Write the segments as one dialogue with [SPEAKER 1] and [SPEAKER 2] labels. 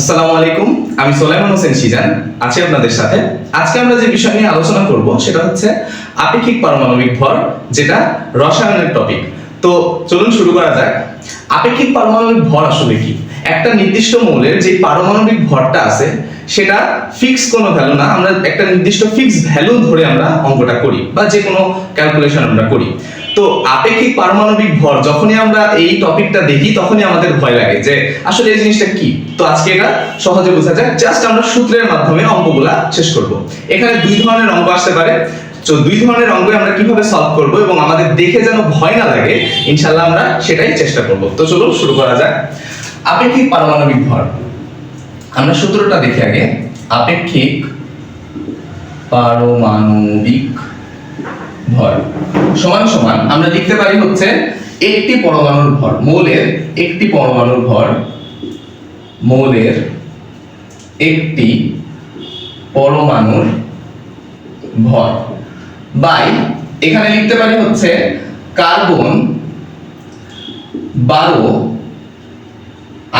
[SPEAKER 1] আসসালামু আলাইকুম, আমি সোলাইমান হোসেন সিজান আছি আপনাদের সাথে। আজকে আমরা যে বিষয় নিয়ে আলোচনা করব, সেটা হচ্ছে আপেক্ষিক পারমাণবিক ভর, যেটা রসায়নের টপিক তো চলুন শুরু করা যাক। আপেক্ষিক পারমাণবিক ভর আসলে কি? একটা নির্দিষ্ট মৌলের যে পারমাণবিক ভরটা আছে, সেটা ফিক্স কোনো ভ্যালু না, আমরা একটা নির্দিষ্ট ফিক্স ভ্যালু ধরে আমরা অঙ্কটা করি, বা যে কোনো ক্যালকুলেশন আমরা করি। তো আপেক্ষিক পারমাণবিক ভর, যখনই আমরা এই টপিকটা দেখি, তখনই আমাদের ভয় লাগে যে, আসলে এই জিনিসটা কি? তো আজকে এটা সহজে বোঝা যায় জাস্ট আমরা সূত্রের মাধ্যমে অঙ্কগুলা শেষ করব। এখানে দুই ধরনের অঙ্ক আসতে পারে। তো দুই ধরনের অঙ্ক আমরা কীভাবে সলভ করব এবং আমাদের দেখে যেন ভয় না লাগে, ইনশাআল্লাহ আমরা সেটাই চেষ্টা করব। তো চলুন শুরু করা যাক। আপেক্ষিক পারমাণবিক ভর। আমরা সূত্রটা দেখি আগে। আপেক্ষিক পারমাণবিক ভর। সমান সমান আমরা লিখতে পারি হচ্ছে একটি পরমাণুর ভর, মৌলের একটি পরমাণুর ভর, মৌলের একটি পরমাণুর ভর। বাই, এখানে লিখতে পারি হচ্ছে কার্বন বারো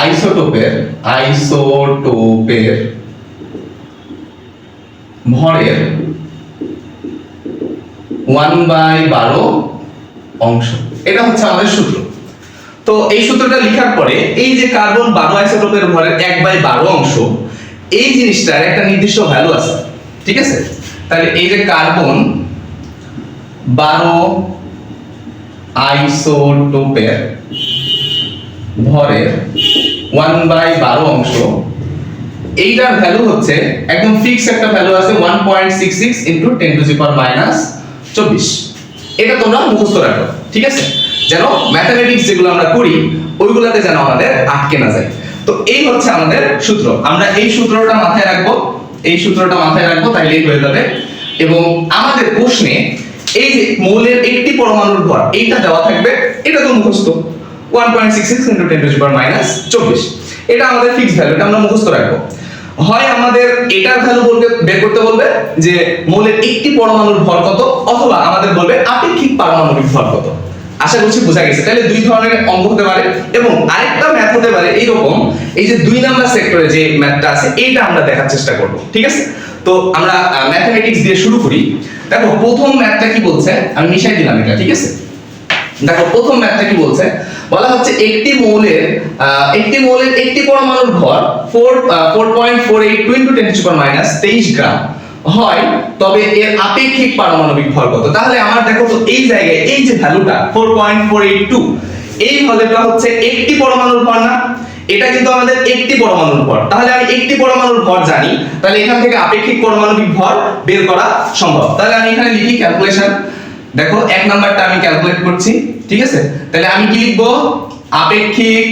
[SPEAKER 1] আইসোটোপের আইসোটোপের ভরের ওয়ান বাই বারো অংশ। এটা হচ্ছে আমাদের সূত্র। তো এই সূত্রটা লেখার পরে এই যে কার্বন বারো আইসোটোপের ভরের এক বাই বারো অংশ, এই জিনিসটার একটা নির্দিষ্ট ভ্যালু আছে। ঠিক আছে? তাহলে এই যে কার্বন বারো আইসোটোপের ভরের ওয়ান বাই বারো অংশ, এইটার ভ্যালু হচ্ছে, একদম ফিক্স একটা ভ্যালু আছে one point six six into ten to power minus চব্বিশ। এটা তোমরা মুখস্থ রাখো, ঠিক আছে? যেন ম্যাথামেটিক্স যেগুলো আমরা করি, ওইগুলাতে যেন আমাদের আটকে না যায়। তো এই হচ্ছে আমাদের সূত্র। আমরা এই সূত্রটা মাথায় রাখব, এই সূত্রটা মাথায় রাখব তাইলেই হয়ে যাবে। এবং আমাদের প্রশ্নে এই যে মৌলের একটি পরমাণুর ভর, এইটা দেওয়া থাকবে, এটা তো মুখস্থ। One point six six into ten to minus চব্বিশ। এটা আমাদের ফিক্সড ভ্যালু এটা আমরা মুখস্থ রাখব। হয় আমাদের এটার ভ্যালু বলবে, বের করতে বলবে যে মৌলের একটি পরমাণুর ভর কত? অথবা আমাদের বলবে আপেক্ষিক পারমাণবিক ভর কত? আশা করছি বোঝা গেছে। তাহলে দুই ধরনের অঙ্ক হতে পারে এবং আরেকটা ম্যাথ হতে পারে এইরকম, এই যে দুই নাম্বার সেক্টরে যে ম্যাথটা আছে, এইটা আমরা দেখার চেষ্টা করব, ঠিক আছে? তো আমরা ম্যাথমেটিক্স দিয়ে শুরু করি। দেখো, প্রথম ম্যাথটা কি বলছে? আমি মিশাই দিলাম এটা, ঠিক আছে? দেখো, প্রথম ম্যাথটা কি বলছে? বলা হচ্ছে একটি মৌলের একটি মৌলের একটি পরমাণুর ভর four four point four eight two ten minus তেইশ গ্রাম হয়, তবে এর আপেক্ষিক পারমাণবিক ভর কত? তাহলে আমার দেখো তো এই জায়গায়, এই যে ভ্যালুটা four point four eight two এই ভ্যালুটা হচ্ছে একটি পরমাণুর ভর না, এটা কিন্তু আমাদের একটি পরমাণুর ভর। তাহলে আমি একটি পরমাণুর ভর জানি, তাহলে এখান থেকে আপেক্ষিক পারমাণবিক ভর বের করা সম্ভব। তাহলে আমি এখানে লিখি ক্যালকুলেশন দেখো, এক নাম্বারটা আমি ক্যালকুলেট করছি, ঠিক আছে? তাহলে আমি কি লিখব? আপেক্ষিক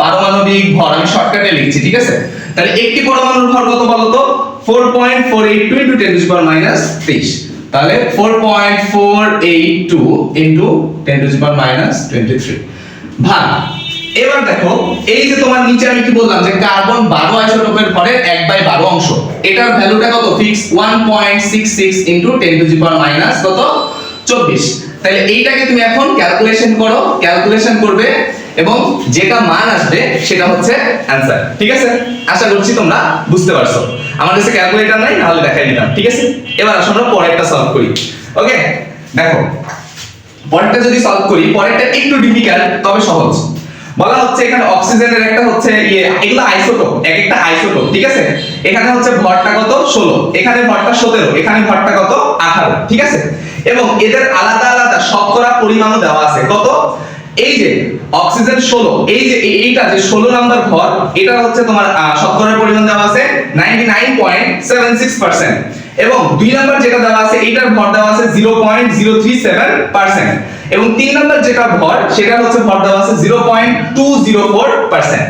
[SPEAKER 1] পারমাণবিক ভর, আমি শর্টকাটে লিখছি, ঠিক আছে? তাহলে একটি পরমাণুর ভর কত বলো তো? 4.482 ইনটু 10 টু মাইনাস 23 তাহলে 4.482 ইনটু 10 টু পাওয়ার মাইনাস 23 ভাগ, এবার দেখো, এই যে তোমার নিচে আমি কি বললাম যে কার্বন 12 আইসোটোপের ভরের 1 বাই 12 অংশ, এটার ভ্যালুটা কত? Fix 1.66 into 10 to power minus কত? 24 তাহলে এইটাকে তুমি এখন ক্যালকুলেশন করো ক্যালকুলেশন করবে এবং যেটা মান আসবে সেটা হচ্ছে অ্যান্সার ঠিক আছে? আশা করছি তোমরা বুঝতে পারছ। আমার কাছে ক্যালকুলেটর নাই তাহলে দেখাই দিলাম ঠিক আছে? এবার আসো আমরা পরেরটা সলভ করি ওকে দেখো, পরেরটা যদি সলভ করি, পরেরটা একটু ডিফিকাল্ট তবে সহজ। বলা হচ্ছে এখানে অক্সিজেনের একটা হচ্ছে ইয়ে এগুলো আইসোটোপ, এক একটা আইসোটোপ, ঠিক আছে? এখানে হচ্ছে ভরটা কত? 16 এখানে ভরটা 17 এখানে ভরটা কত? 18 ঠিক আছে? এবং এদের আলাদা আলাদা শতকরা পরিমাণও দেওয়া আছে। কত? এই যে অক্সিজেন 16 এই যে এই- এইটা যে 16 নাম্বার ভর এটা হচ্ছে তোমার শতকরার পরিমাণ দেওয়া আছে 99.76% এবং দুই নাম্বার যেটা দেওয়া আছে, এইটার ভর দেওয়া আছে 0.037% এবং তিন নম্বর যেটা ভর সেটা হচ্ছে ভর দেওয়া আছে 0.204%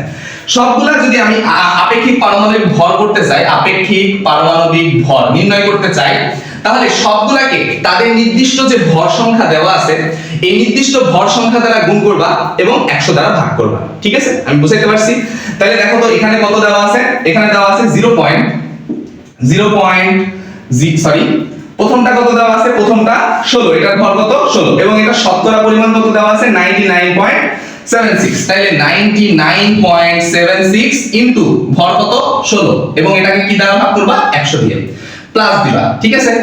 [SPEAKER 1] সবগুলা যদি আমি আপেক্ষিক পারমাণবিক ভর করতে চাই, আপেক্ষিক পারমাণবিক ভর নির্ণয় করতে চাই, তাহলে সবগুলাকে তাদের নির্দিষ্ট যে ভর সংখ্যা দেওয়া আছে, এই নির্দিষ্ট ভর সংখ্যা দ্বারা গুণ করবা এবং একশো দ্বারা ভাগ করবা। ঠিক আছে? আমি বুঝাইতে পারছি? তাহলে দেখো তো, এখানে কত দেওয়া আছে? এখানে দেওয়া আছে zero point zero point sorry প্রথমটা কত দেওয়া আছে? প্রথমটা ষোলো। এটার ভর কত? ষোলো। এবং এটা শতকরা পরিমাণ কত দেওয়া আছে? Ninety nine point seven six তাহলে ninety nine point seven six into ভর কত? ষোলো। এবং এটাকে কি দ্বারা ভাগ করবা একশো দিয়ে। প্লাস দিবা। ঠিক আছে?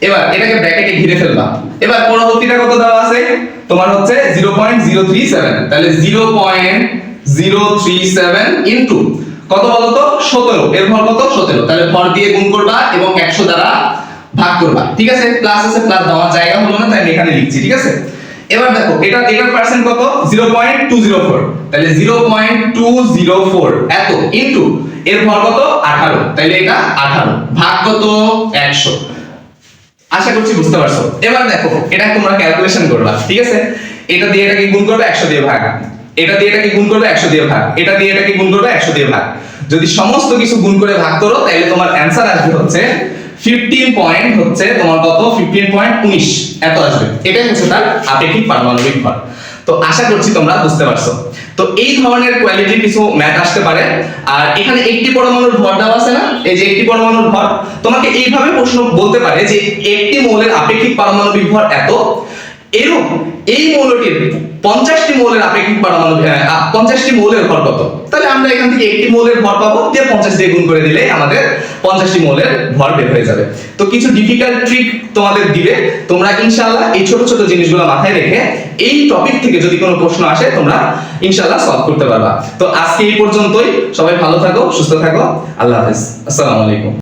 [SPEAKER 1] এবার এটাকে ব্র্যাকেটে ঘিরে ফেলবা। এবার পরবর্তীটা কত দেওয়া আছে? তোমার হচ্ছে zero point zero three seven তাহলে zero point zero three seven into কত বলতো? সতেরো। এর ভর কত? সতেরো। তাহলে ভর দিয়ে গুণ করবা এবং একশো দ্বারা ভাগ করবা, ঠিক আছে? প্লাস আছে প্লাস দেওয়ার জায়গা হলো না, তাই আমি এখানে লিখছি, ঠিক আছে? এবার দেখো, এটা, এটার পার্সেন্ট কত? 0.204 তাহলে 0.204 এত ইনটু এর ভর কত? 18 তাহলে এটা 18 ভাগ কত? 100 আশা করছি বুঝতে পারছ। এবার দেখো, এটা তোমরা ক্যালকুলেশন করবা, ঠিক আছে? এটা দিয়ে এটাকে গুণ করবে 100 দিয়ে ভাগ। এটা দিয়ে এটাকে গুণ করবে 100 দিয়ে ভাগ। এটা দিয়ে এটাকে গুণ করবে 100 দিয়ে ভাগ। যদি সমস্ত কিছু গুণ করে ভাগ করো, তাহলে তোমার অ্যানসার আসবে হচ্ছে 15 পয়েন্ট হচ্ছে তোমার কত? 15.19 এত আসবে। এটাই হচ্ছে তার আপেক্ষিক পারমাণবিক ভর তো আশা করছি তোমরা বুঝতে পারছ। তো এই ধরনের কোয়ালিটির কিছু ম্যাথ আসতে পারে। আর এখানে একটি পরমাণুর ভর দেওয়া আছে না? এই যে একটি পরমাণুর ভর, তোমাকে এইভাবে প্রশ্ন বলতে পারে যে একটি মৌলের আপেক্ষিক পারমাণবিক ভর এত। এরূপ এই মৌলটির পঞ্চাশটি মৌলের আপেক্ষিক পারমাণবিক পঞ্চাশটি মৌলের ভর কত? তাহলে আমরা এখান থেকে একটি মৌলের ভর পাবো, দিয়ে পঞ্চাশ দিয়ে গুণ করে দিলে আমাদের পঞ্চাশটি মৌলের ভর বের হয়ে যাবে। তো কিছু ডিফিকাল্ট ট্রিক তোমাদের দিবে। তোমরা ইনশাআল্লাহ এই ছোট ছোট জিনিসগুলো মাথায় রেখে এই টপিক থেকে যদি কোনো প্রশ্ন আসে, তোমরা ইনশাআল্লাহ সলভ করতে পারবা। তো আজকে এই পর্যন্তই। সবাই ভালো থাকো, সুস্থ থাকো। আল্লাহ হাফেজ। আসসালামু আলাইকুম।